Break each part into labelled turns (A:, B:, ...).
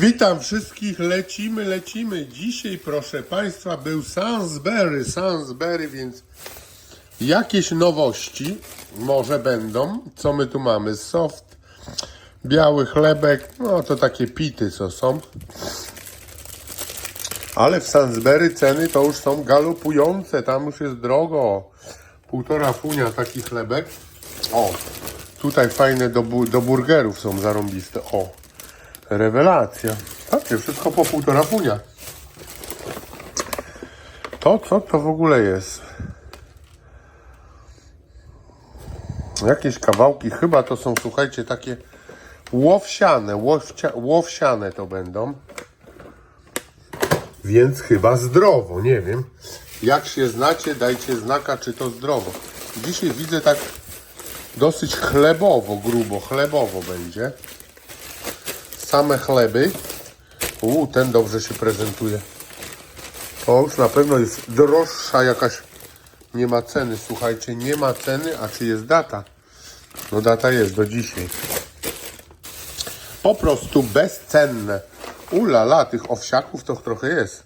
A: Witam wszystkich, lecimy, lecimy. Dzisiaj, proszę Państwa, był Sainsbury, Sainsbury, więc jakieś nowości może będą. Co my tu mamy? Soft, biały chlebek, no to takie pity, co są. Ale w Sainsbury ceny to już są galopujące, tam już jest drogo. Półtora funia taki chlebek. O, tutaj fajne do, do burgerów są zarąbiste. O, rewelacja. Patrzcie, wszystko po półtora funia. To co to w ogóle jest? Jakieś kawałki, chyba to są, słuchajcie, takie łowsiane, łowcia, łowsiane to będą. Więc chyba zdrowo, nie wiem. Jak się znacie, dajcie znaka, czy to zdrowo. Dzisiaj widzę tak dosyć chlebowo, grubo, chlebowo będzie. Same chleby. U, ten dobrze się prezentuje. To już na pewno jest droższa jakaś. Nie ma ceny, słuchajcie, nie ma ceny, a czy jest data? No data jest do dzisiaj. Po prostu bezcenne. Ulala, tych owsiaków to trochę jest.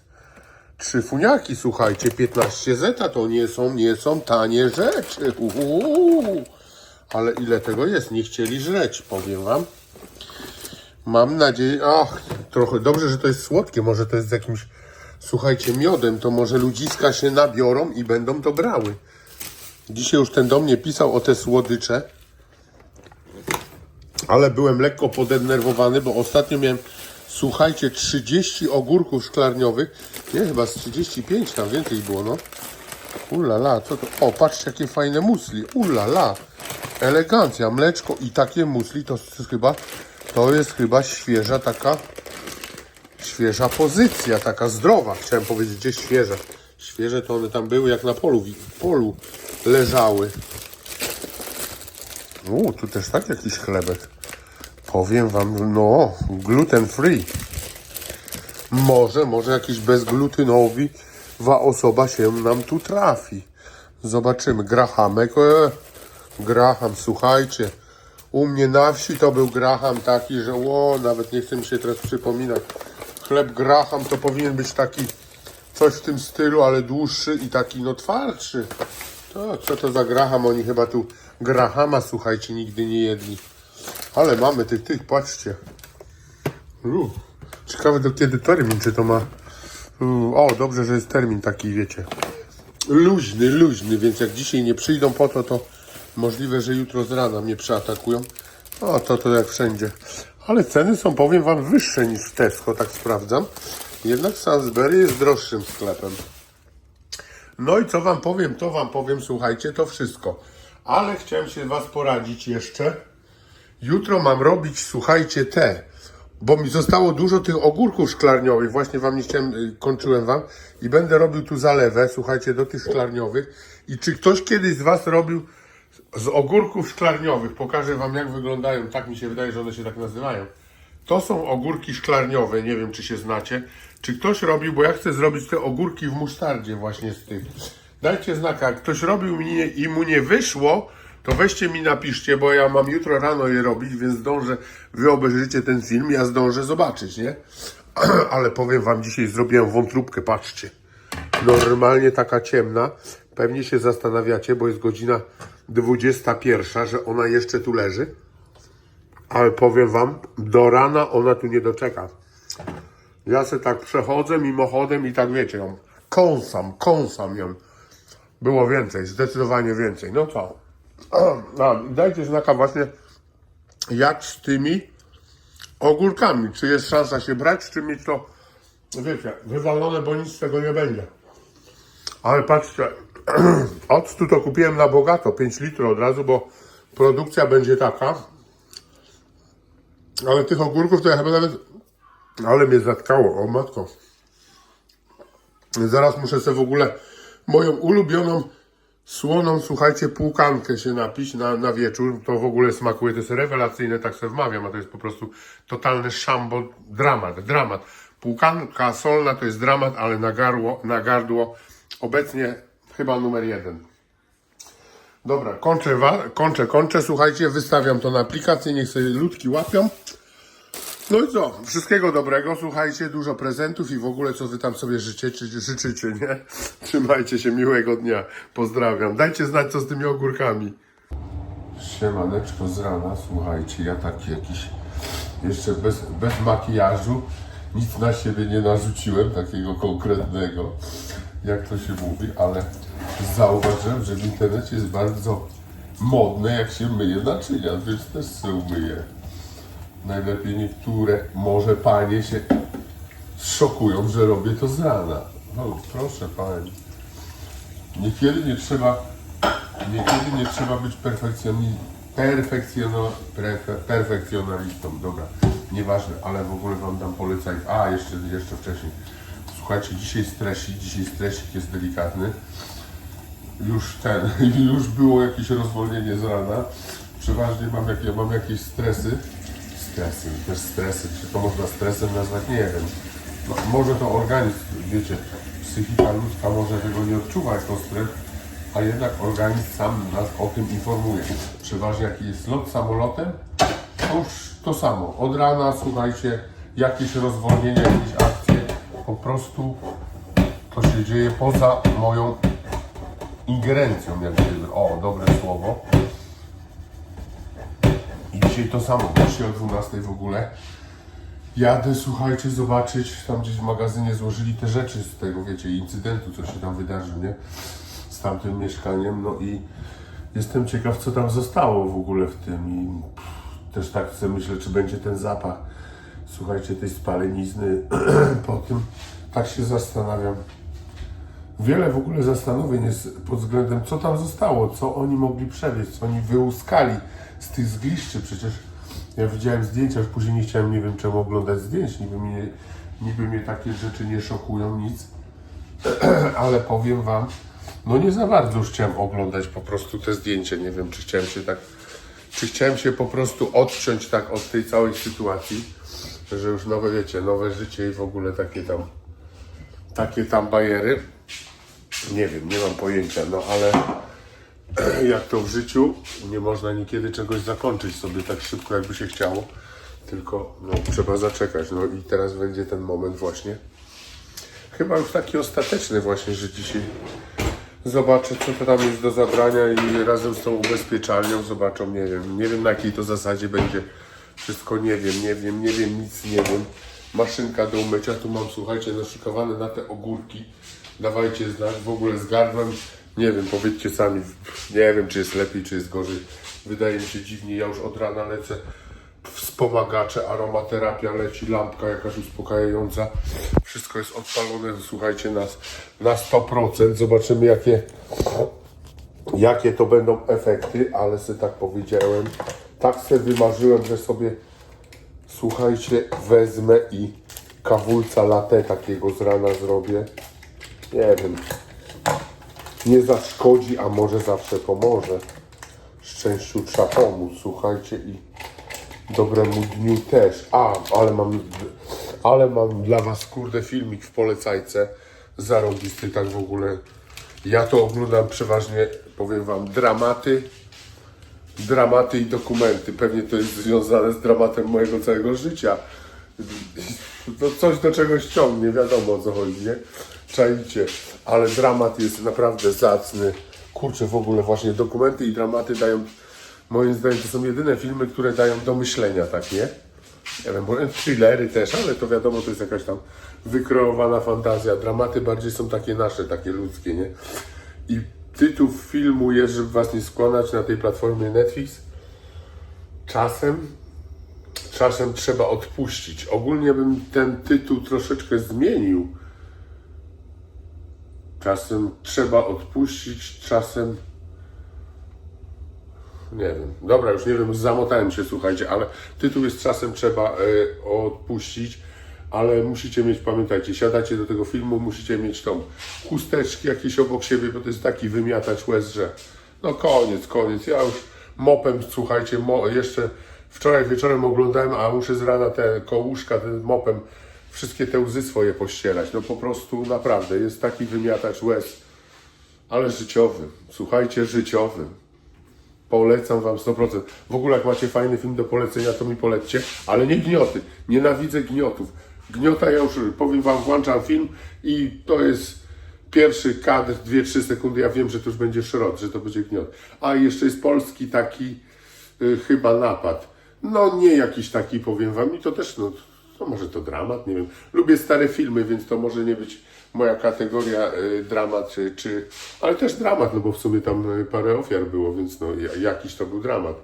A: Trzy funiaki, słuchajcie, 15 zeta to nie są, nie są tanie rzeczy. Uhu. Ale ile tego jest? Nie chcieli żreć, powiem wam. Mam nadzieję, ach, trochę dobrze, że to jest słodkie, może to jest z jakimś, słuchajcie, miodem, to może ludziska się nabiorą i będą to brały. Dzisiaj już ten do mnie pisał o te słodycze, ale byłem lekko podenerwowany, bo ostatnio miałem, słuchajcie, 30 ogórków szklarniowych, nie, chyba z 35 tam więcej było, no. Ulala, co to? O, patrzcie, jakie fajne musli. Ulala, elegancja, mleczko i takie musli, to jest chyba, to jest chyba świeża taka, świeża pozycja, taka zdrowa. Chciałem powiedzieć, gdzie świeże. Świeże to one tam były, jak na polu, polu leżały. U, tu też tak jakiś chlebek. Powiem wam, no, gluten free. Może, może jakiś bezglutenowy osoba się nam tu trafi. Zobaczymy. Grahamek. E, Graham, słuchajcie. U mnie na wsi to był Graham taki, że o, nawet nie chcę mi się teraz przypominać. Chleb Graham to powinien być taki coś w tym stylu, ale dłuższy i taki no twardszy. To, co to za Graham? Oni chyba tu Grahama, słuchajcie, nigdy nie jedli. Ale mamy tych, tych, patrzcie. Uuu, ciekawe do kiedy termin, czy to ma... O, dobrze, że jest termin taki, wiecie. Luźny, luźny, więc jak dzisiaj nie przyjdą po to, to możliwe, że jutro z rana mnie przeatakują. O, to to jak wszędzie. Ale ceny są, powiem Wam, wyższe niż w Tesco, tak sprawdzam. Jednak Sainsbury jest droższym sklepem. No i co Wam powiem, to Wam powiem, słuchajcie, to wszystko. Ale chciałem się Was poradzić jeszcze. Jutro mam robić, słuchajcie, te, bo mi zostało dużo tych ogórków szklarniowych, właśnie wam nie chciałem, y, kończyłem wam i będę robił tu zalewę, słuchajcie, do tych szklarniowych. I czy ktoś kiedyś z was robił z ogórków szklarniowych, pokażę wam jak wyglądają, tak mi się wydaje, że one się tak nazywają. To są ogórki szklarniowe, nie wiem czy się znacie. Czy ktoś robił, bo ja chcę zrobić te ogórki w musztardzie właśnie z tych. Dajcie znaka, jak ktoś robił mnie i mu nie wyszło, to weźcie mi napiszcie, bo ja mam jutro rano je robić, więc zdążę, wy obejrzycie ten film, ja zdążę zobaczyć, nie? Ale powiem wam, dzisiaj zrobiłem wątróbkę, patrzcie. Normalnie taka ciemna. Pewnie się zastanawiacie, bo jest godzina 21, że ona jeszcze tu leży. Ale powiem wam, do rana ona tu nie doczeka. Ja se tak przechodzę mimochodem i tak wiecie ją kąsam, kąsam ją. Było więcej, zdecydowanie więcej. No to. A, dajcie znaka właśnie jak z tymi ogórkami. Czy jest szansa się brać, czy mieć to, wiecie, wywalone, bo nic z tego nie będzie. Ale patrzcie, octu to kupiłem na bogato, 5 litrów od razu, bo produkcja będzie taka. Ale tych ogórków to ja chyba nawet... Ale mnie zatkało, o matko. Zaraz muszę sobie w ogóle moją ulubioną słoną, słuchajcie, półkankę się napić na, na wieczór. To w ogóle smakuje, to jest rewelacyjne, tak sobie wmawiam, a to jest po prostu totalny szambo, dramat, dramat. Półkanka solna to jest dramat, ale na, garło, na gardło obecnie chyba numer jeden. Dobra, kończę, kończę, kończę, słuchajcie, wystawiam to na aplikację, niech sobie ludki łapią. No i co? Wszystkiego dobrego, słuchajcie, dużo prezentów i w ogóle co wy tam sobie życzycie, życzycie, nie? Trzymajcie się, miłego dnia. Pozdrawiam. Dajcie znać, co z tymi ogórkami. Siemaneczko z rana, słuchajcie, ja taki jakiś jeszcze bez, bez makijażu, nic na siebie nie narzuciłem, takiego konkretnego, jak to się mówi, ale zauważyłem, że w internecie jest bardzo modne, jak się myje naczynia, więc też sobie umyję. Najlepiej niektóre, może panie się szokują, że robię to z rana. No proszę pani. Niekiedy nie trzeba, niekiedy nie trzeba być perfekcjoni, perfekcjono, perfekcjonalistą. Dobra, nieważne, ale w ogóle wam dam polecaj. A, jeszcze, jeszcze wcześniej. Słuchajcie, dzisiaj stresik, dzisiaj stresik jest delikatny. Już ten, już było jakieś rozwolnienie z rana. Przeważnie mam, jak, ja mam jakieś stresy. Stresy, też stresy. Czy to można stresem nazwać? Nie wiem. No, może to organizm, wiecie, psychika ludzka może tego nie odczuwa jako stres, a jednak organizm sam nas o tym informuje. Przeważnie jaki jest lot samolotem, to już to samo. Od rana, słuchajcie, jakieś rozwolnienie, jakieś akcje, po prostu to się dzieje poza moją ingerencją, jak gdyby. O, dobre słowo. I dzisiaj to samo, dzisiaj o 12 w ogóle. Jadę, słuchajcie, zobaczyć, tam gdzieś w magazynie złożyli te rzeczy z tego, wiecie, incydentu, co się tam wydarzył, nie? Z tamtym mieszkaniem, no i jestem ciekaw, co tam zostało w ogóle w tym i pff, też tak sobie myślę, czy będzie ten zapach, słuchajcie, tej spalenizny po tym, tak się zastanawiam. Wiele w ogóle zastanowień jest pod względem, co tam zostało, co oni mogli przewieźć, co oni wyłuskali z tych zgliszczy. Przecież ja widziałem zdjęcia, już później nie chciałem, nie wiem czemu oglądać zdjęć, niby mnie, niby mnie takie rzeczy nie szokują, nic. Ale powiem Wam, no nie za bardzo już chciałem oglądać po prostu te zdjęcia. Nie wiem, czy chciałem się tak, czy chciałem się po prostu odciąć tak od tej całej sytuacji, że już nowe, wiecie, nowe życie i w ogóle takie tam, takie tam bajery. Nie wiem, nie mam pojęcia, no ale jak to w życiu, nie można niekiedy czegoś zakończyć sobie tak szybko, jakby się chciało. Tylko no, trzeba zaczekać. No i teraz będzie ten moment właśnie. Chyba już taki ostateczny właśnie, że dzisiaj zobaczę, co to tam jest do zabrania i razem z tą ubezpieczalnią zobaczą, nie wiem, nie wiem na jakiej to zasadzie będzie. Wszystko nie wiem, nie wiem, nie wiem, nic nie wiem. Maszynka do umycia, tu mam, słuchajcie, naszykowane na te ogórki. Dawajcie znać, w ogóle z gardłem, nie wiem, powiedzcie sami, nie wiem, czy jest lepiej, czy jest gorzej. Wydaje mi się dziwnie, ja już od rana lecę wspomagacze, aromaterapia leci, lampka jakaś uspokajająca. Wszystko jest odpalone, słuchajcie, na, na 100%. Zobaczymy, jakie, jakie to będą efekty, ale sobie tak powiedziałem. Tak sobie wymarzyłem, że sobie, słuchajcie, wezmę i kawulca latte takiego z rana zrobię. Nie wiem, nie zaszkodzi, a może zawsze pomoże. Szczęściu trzeba pomóc, słuchajcie, i dobremu dniu też. A, ale mam, ale mam dla was, kurde, filmik w polecajce. Zarobisty, tak w ogóle. Ja to oglądam przeważnie, powiem wam, dramaty, dramaty i dokumenty. Pewnie to jest związane z dramatem mojego całego życia. To coś do czegoś ciągnie, wiadomo o co chodzi, nie? Czajcie, ale dramat jest naprawdę zacny. Kurczę, w ogóle właśnie dokumenty i dramaty dają, moim zdaniem, to są jedyne filmy, które dają do myślenia, tak, nie? Nie wiem, bo thrillery też, ale to wiadomo, to jest jakaś tam wykreowana fantazja. Dramaty bardziej są takie nasze, takie ludzkie, nie? I tytuł filmu jest, żeby was nie skłamać, na tej platformie Netflix. Czasem czasem trzeba odpuścić. Ogólnie bym ten tytuł troszeczkę zmienił. Czasem trzeba odpuścić, czasem. Nie wiem. Dobra, już nie wiem, zamotałem się, słuchajcie, ale tytuł jest czasem trzeba e, odpuścić, ale musicie mieć, pamiętajcie, siadacie do tego filmu, musicie mieć tą chusteczki jakieś obok siebie, bo to jest taki wymiatacz łez, że no koniec, koniec. Ja już mopem, słuchajcie, mo, jeszcze wczoraj wieczorem oglądałem, a muszę z rana te kołuszka, ten mopem wszystkie te łzy swoje pościelać. No po prostu naprawdę jest taki wymiatacz łez, ale życiowy. Słuchajcie, życiowy. Polecam wam 100%. W ogóle jak macie fajny film do polecenia, to mi polećcie, ale nie gnioty. Nienawidzę gniotów. Gniota ja już powiem wam, włączam film i to jest pierwszy kadr, 2-3 sekundy, ja wiem, że to już będzie szrot, że to będzie gniot. A jeszcze jest polski taki y, chyba napad. No nie jakiś taki, powiem wam, i to też, no, to może to dramat, nie wiem. Lubię stare filmy, więc to może nie być moja kategoria y, dramat, czy, czy, ale też dramat, no bo w sumie tam y, parę ofiar było, więc no ja- jakiś to był dramat.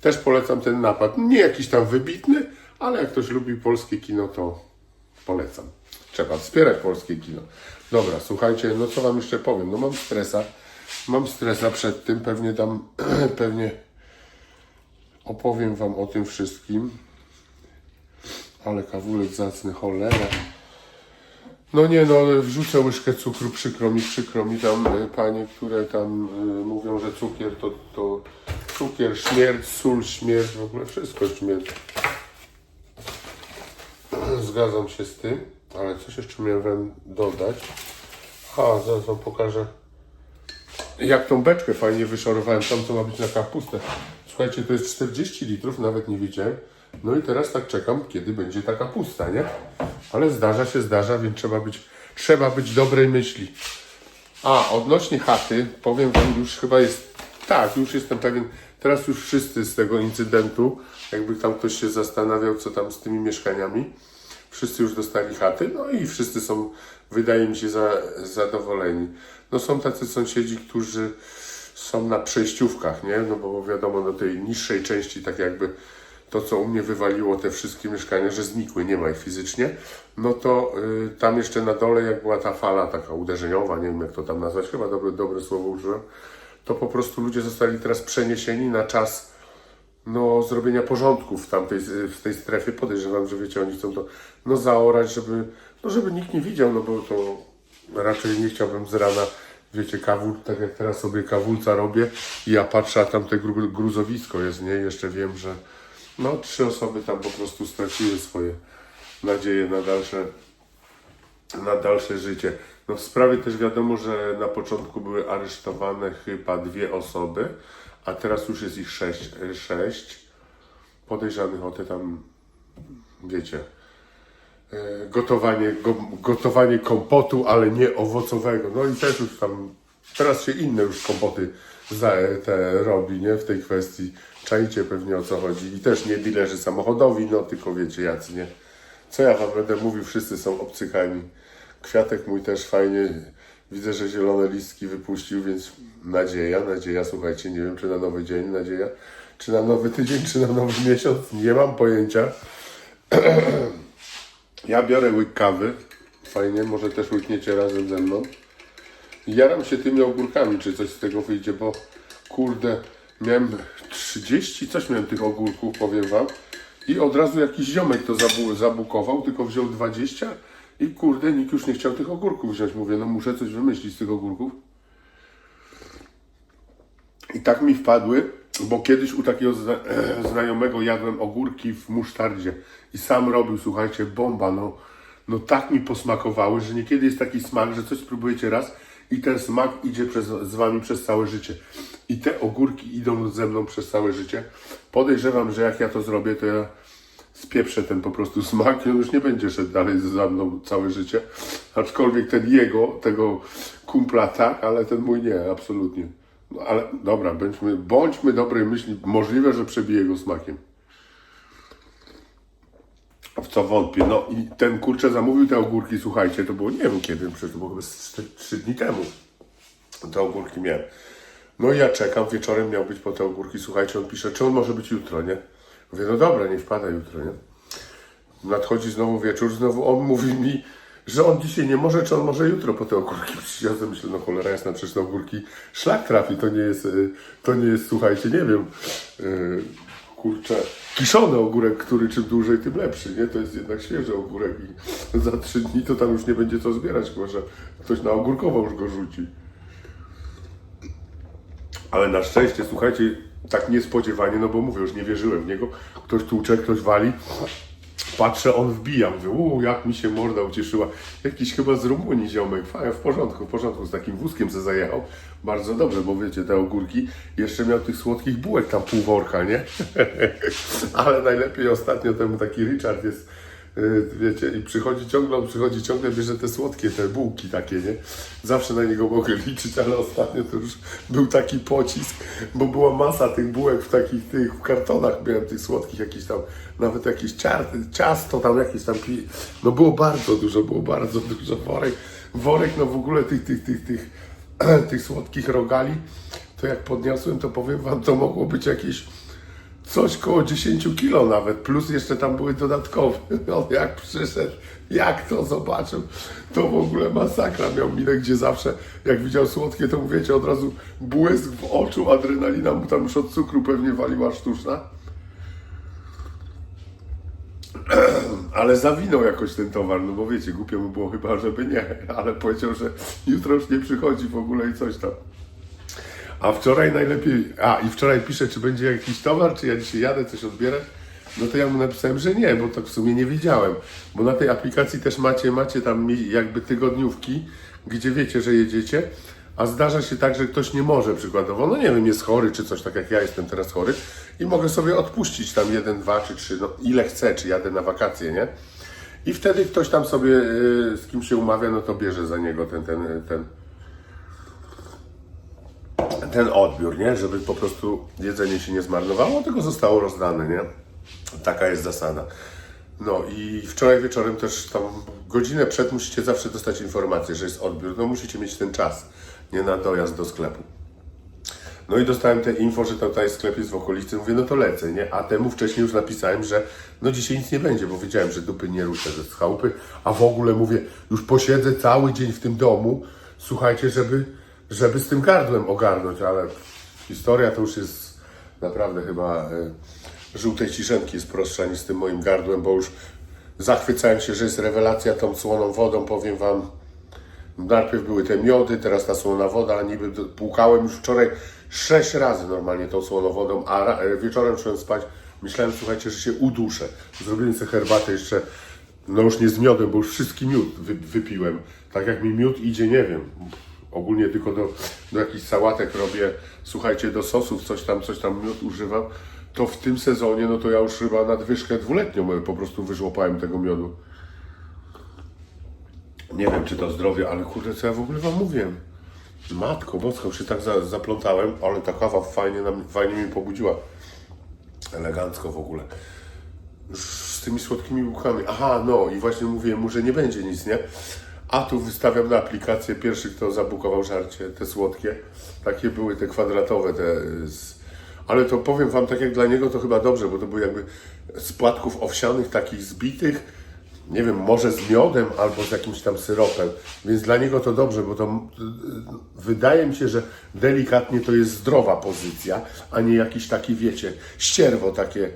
A: Też polecam ten napad. Nie jakiś tam wybitny, ale jak ktoś lubi polskie kino, to polecam. Trzeba wspierać polskie kino. Dobra, słuchajcie, no co wam jeszcze powiem? No mam stresa. Mam stresa przed tym, pewnie tam, pewnie opowiem wam o tym wszystkim. Ale kawulek zacny, cholera. No nie no, wrzucę łyżkę cukru, przykro mi, przykro mi tam y, panie, które tam y, mówią, że cukier to, to cukier, śmierć, sól, śmierć, w ogóle wszystko śmierć. Zgadzam się z tym, ale coś jeszcze miałem dodać. A, zaraz wam pokażę jak tą beczkę fajnie wyszorowałem, tam co ma być na kapustę. Słuchajcie, to jest 40 litrów, nawet nie wiedziałem. No i teraz tak czekam, kiedy będzie ta kapusta, nie? Ale zdarza się, zdarza, więc trzeba być, trzeba być dobrej myśli. A, odnośnie chaty, powiem wam, już chyba jest, tak, już jestem pewien, teraz już wszyscy z tego incydentu, jakby tam ktoś się zastanawiał, co tam z tymi mieszkaniami, wszyscy już dostali chaty, no i wszyscy są, wydaje mi się, za, zadowoleni. No są tacy sąsiedzi, którzy są na przejściówkach, nie? No bo wiadomo, do tej niższej części, tak jakby to, co u mnie wywaliło te wszystkie mieszkania, że znikły, nie ma ich fizycznie, no to y, tam jeszcze na dole, jak była ta fala taka uderzeniowa, nie wiem jak to tam nazwać, chyba dobre, dobre słowo użyłem, to po prostu ludzie zostali teraz przeniesieni na czas no, zrobienia porządku w tamtej, w tej strefie. Podejrzewam, że wiecie, oni chcą to no, zaorać, żeby, no, żeby nikt nie widział, no bo to raczej nie chciałbym z rana, wiecie, kawul, tak jak teraz sobie kawulca robię i ja patrzę, a tam te gru, gruzowisko jest, nie? Jeszcze wiem, że no, trzy osoby tam po prostu straciły swoje nadzieje na dalsze, na dalsze życie. No w sprawie też wiadomo, że na początku były aresztowane chyba dwie osoby, a teraz już jest ich sześć, sześć podejrzanych o te tam, wiecie, e, gotowanie, go, gotowanie kompotu, ale nie owocowego. No i też już tam, teraz się inne już kompoty za, te robi, nie, w tej kwestii. Czajcie pewnie o co chodzi. I też nie dilerzy samochodowi, no tylko wiecie jacy, nie. Co ja wam będę mówił, wszyscy są obcykani. Kwiatek mój też fajnie, widzę, że zielone listki wypuścił, więc nadzieja, nadzieja, słuchajcie, nie wiem czy na nowy dzień, nadzieja, czy na nowy tydzień, czy na nowy miesiąc, nie mam pojęcia. Ja biorę łyk kawy, fajnie, może też łykniecie razem ze mną. Jaram się tymi ogórkami, czy coś z tego wyjdzie, bo kurde, miałem 30, coś miałem tych ogórków, powiem wam. I od razu jakiś ziomek to zabu zabukował, tylko wziął 20 i kurde, nikt już nie chciał tych ogórków wziąć. Mówię, no muszę coś wymyślić z tych ogórków. I tak mi wpadły, bo kiedyś u takiego zna znajomego jadłem ogórki w musztardzie i sam robił, słuchajcie, bomba, no, no tak mi posmakowały, że niekiedy jest taki smak, że coś spróbujecie raz i ten smak idzie przez, z wami przez całe życie. I te ogórki idą ze mną przez całe życie. Podejrzewam, że jak ja to zrobię, to ja spieprzę ten po prostu smak i on już nie będzie szedł dalej za mną całe życie. Aczkolwiek ten jego, tego kumpla tak, ale ten mój nie, absolutnie. No ale dobra, bądźmy, bądźmy dobrej myśli, możliwe, że przebije go smakiem. W co wątpię. No i ten kurczę zamówił te ogórki, słuchajcie, to było nie wiem kiedy, przecież to było chyba z trzy- trzy dni temu. Te ogórki miałem. No i ja czekam, wieczorem miał być po te ogórki, słuchajcie, on pisze, czy on może być jutro, nie? Mówię, no dobra, nie wpada jutro, nie? Nadchodzi znowu wieczór, znowu on mówi mi, że on dzisiaj nie może, czy on może jutro po te ogórki sobie myślę, no cholera jasna, przecież te ogórki szlak trafi, to nie jest, y, to nie jest, słuchajcie, nie wiem, yy, kurczę, kiszony ogórek, który czym dłużej, tym lepszy, nie? To jest jednak świeży ogórek i za trzy dni to tam już nie będzie co zbierać, chyba że ktoś na ogórkowo już go rzuci. Ale na szczęście, słuchajcie, tak niespodziewanie, no bo mówię, już nie wierzyłem w niego. Ktoś tłucze, ktoś wali. Patrzę, on wbija, mówię, uuu, jak mi się morda ucieszyła. Jakiś chyba z Rumunii ziomek, fajnie, w porządku, w porządku, z takim wózkiem se zajechał. Bardzo dobrze, bo wiecie, te ogórki, jeszcze miał tych słodkich bułek tam pół worka, nie? Ale najlepiej ostatnio temu taki Richard jest, wiecie, i przychodzi ciągle, on przychodzi ciągle, bierze te słodkie, te bułki takie, nie? Zawsze na niego mogę liczyć, ale ostatnio to już był taki pocisk, bo była masa tych bułek w takich tych, w kartonach miałem tych słodkich, jakiś tam, nawet jakieś ciar, ciasto tam jakieś tam, no było bardzo dużo, było bardzo dużo, worek, worek no w ogóle tych, tych, tych, tych, tych słodkich rogali, to jak podniosłem, to powiem wam, to mogło być jakieś coś koło 10 kilo nawet, plus jeszcze tam były dodatkowe. On jak przyszedł, jak to zobaczył, to w ogóle masakra miał minę, gdzie zawsze jak widział słodkie, to mówicie od razu błysk w oczu, adrenalina mu tam już od cukru pewnie waliła sztuczna. Ale zawinął jakoś ten towar, no bo wiecie, głupio mu było chyba, żeby nie, ale powiedział, że jutro już nie przychodzi w ogóle i coś tam. A wczoraj najlepiej. A i wczoraj pisze, czy będzie jakiś towar, czy ja dzisiaj jadę coś odbierać. No to ja mu napisałem, że nie, bo tak w sumie nie wiedziałem. Bo na tej aplikacji też macie, macie tam jakby tygodniówki, gdzie wiecie, że jedziecie. A zdarza się tak, że ktoś nie może przykładowo, no nie wiem, jest chory czy coś, tak jak ja jestem teraz chory i mogę sobie odpuścić tam jeden, dwa czy trzy, no ile chcę, czy jadę na wakacje, nie? I wtedy ktoś tam sobie y, z kim się umawia, no to bierze za niego ten, ten, ten, ten odbiór, nie? Żeby po prostu jedzenie się nie zmarnowało, tylko zostało rozdane, nie? Taka jest zasada. No i wczoraj wieczorem też tam godzinę przed musicie zawsze dostać informację, że jest odbiór. No musicie mieć ten czas, nie na dojazd do sklepu. No i dostałem te info, że tutaj sklep jest w okolicy. Mówię, no to lecę, nie? A temu wcześniej już napisałem, że no dzisiaj nic nie będzie, bo wiedziałem, że dupy nie ruszę ze chałupy. A w ogóle mówię, już posiedzę cały dzień w tym domu, słuchajcie, żeby, żeby z tym gardłem ogarnąć, ale historia to już jest naprawdę chyba e, żółtej ciszenki jest prostsza niż z tym moim gardłem, bo już zachwycałem się, że jest rewelacja tą słoną wodą, powiem Wam. Najpierw były te miody, teraz ta słona woda, niby płukałem już wczoraj sześć razy normalnie tą słoną wodą, a e, wieczorem szedłem spać, myślałem, słuchajcie, że się uduszę. Zrobiłem sobie herbatę jeszcze, no już nie z miodem, bo już wszystki miód wy, wypiłem. Tak jak mi miód idzie, nie wiem, ogólnie tylko do, do jakichś sałatek robię, słuchajcie, do sosów, coś tam, coś tam miód używam, to w tym sezonie, no to ja już chyba nadwyżkę dwuletnią po prostu wyżłopałem tego miodu. Nie wiem, czy to zdrowie, ale kurde, co ja w ogóle wam mówiłem? Matko boska, już się tak za, zaplątałem, ale ta kawa fajnie, nam, fajnie mi pobudziła. Elegancko w ogóle. Z tymi słodkimi bułkami. Aha, no i właśnie mówiłem mu, że nie będzie nic, nie? A tu wystawiam na aplikację pierwszy, kto zabukował żarcie, te słodkie. Takie były te kwadratowe, te z... Ale to powiem wam, tak jak dla niego to chyba dobrze, bo to były jakby z płatków owsianych, takich zbitych, nie wiem, może z miodem albo z jakimś tam syropem. Więc dla niego to dobrze, bo to y, wydaje mi się, że delikatnie to jest zdrowa pozycja, a nie jakiś taki, wiecie, ścierwo takie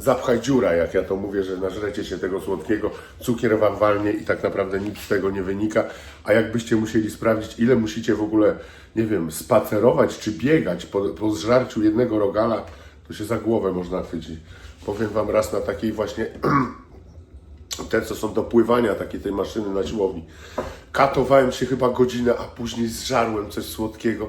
A: zapchaj dziura, jak ja to mówię, że nażrecie się tego słodkiego, cukier wam walnie i tak naprawdę nic z tego nie wynika. A jakbyście musieli sprawdzić, ile musicie w ogóle, nie wiem, spacerować czy biegać po, po zżarciu jednego rogala, to się za głowę można chwycić. Powiem wam raz na takiej właśnie te, co są do pływania, takie tej maszyny na siłowni. Katowałem się chyba godzinę, a później zżarłem coś słodkiego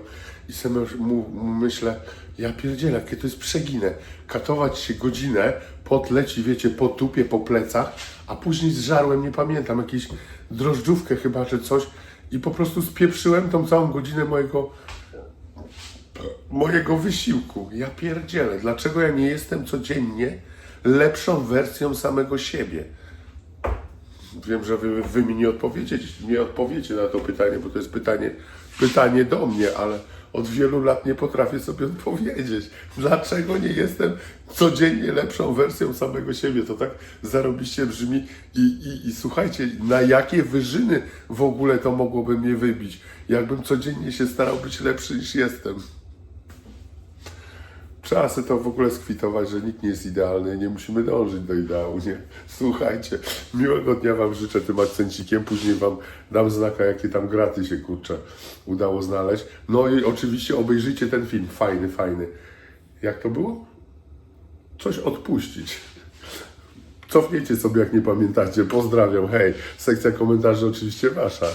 A: i sobie mu, mu myślę, ja pierdzielę, jakie to jest przeginę. Katować się godzinę, pot leci, wiecie, po tupie, po plecach, a później zżarłem, nie pamiętam, jakieś drożdżówkę chyba, czy coś i po prostu spieprzyłem tą całą godzinę mojego mojego wysiłku. Ja pierdzielę, dlaczego ja nie jestem codziennie lepszą wersją samego siebie? Wiem, że wy, wy mi nie odpowiecie, nie odpowiecie na to pytanie, bo to jest pytanie, pytanie do mnie, ale od wielu lat nie potrafię sobie odpowiedzieć. Dlaczego nie jestem codziennie lepszą wersją samego siebie? To tak zarobiście brzmi i, i, i słuchajcie, na jakie wyżyny w ogóle to mogłoby mnie wybić, jakbym codziennie się starał być lepszy niż jestem. Trzeba sobie to w ogóle skwitować, że nikt nie jest idealny, nie musimy dążyć do ideału, nie? Słuchajcie, miłego dnia Wam życzę tym akcencikiem, później Wam dam znaka, jakie tam graty się, kurczę, udało znaleźć. No i oczywiście obejrzyjcie ten film, fajny, fajny. Jak to było? Coś odpuścić. cofniecie sobie, jak nie pamiętacie. Pozdrawiam, hej. Sekcja komentarzy oczywiście wasza.